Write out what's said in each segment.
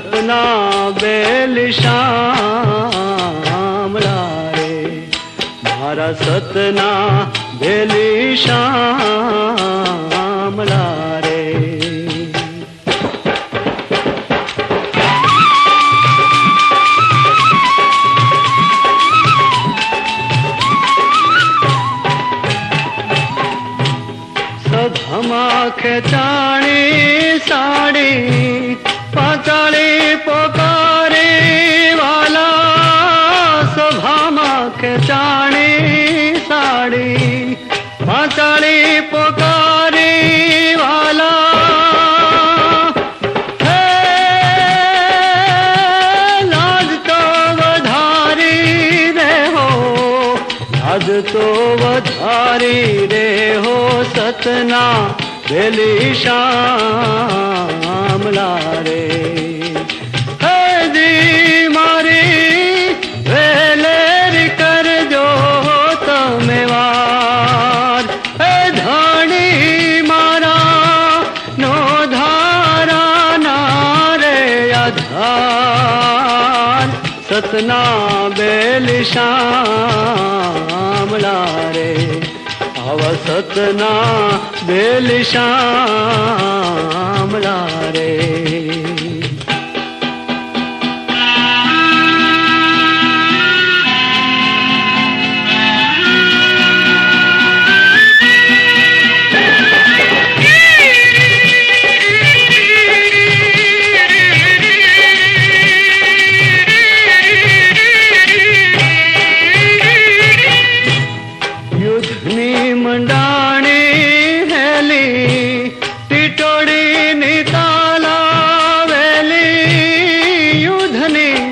ભરતના બેલ શામળા રે મારા સતના બેલી શામળા રે સધમા ખેચાણી સાડી પાતાળી પોકારે વાલા સભામાં ખેચાણી સાડી પાતાળી પોકારે વાલા લાજ તો વધારી રે હો લાજ તો વધારી રે હો સતના વેલી શામલા રે। દી મારી વેલેરી કરજો તમે વાર। હે ધણી મારા, નો ધારા ના રે આધાર। સતના બેલ શામળા રે। આવ સતના બેલ શામળા રે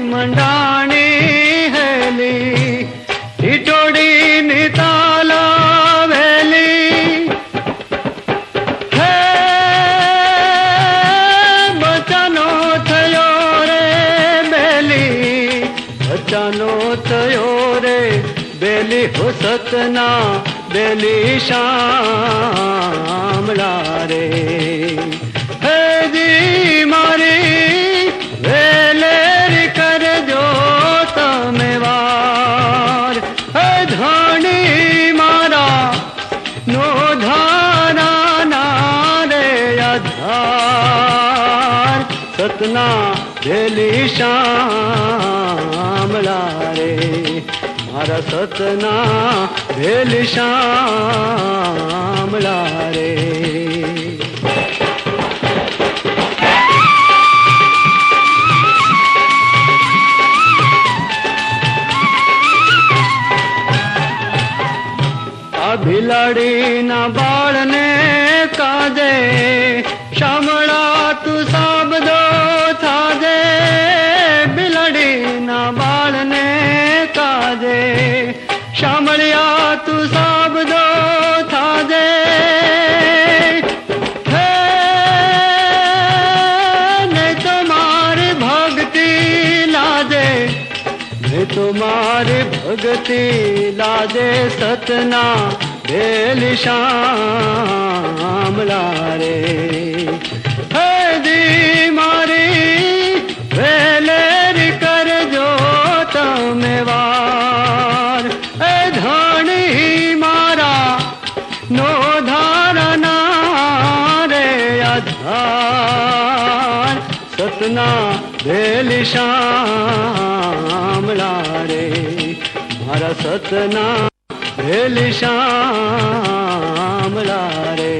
મંડાણી હેલી ટીટોડીની તાલાવેલી હે બચાનો થયો રે બેલી બચાનો થયો રે બેલી હો સતના બેલી હે જી સતના ભેલી શામળા રે મારા સતના ભેલી શામળા રે આ ભિલાડીના બાળને કાજે શામળા શામળિયા તું સાબદો सतना હે ને તમારી સતના ભેલી શામળા રે મારા સતના ભેલી શામળા રે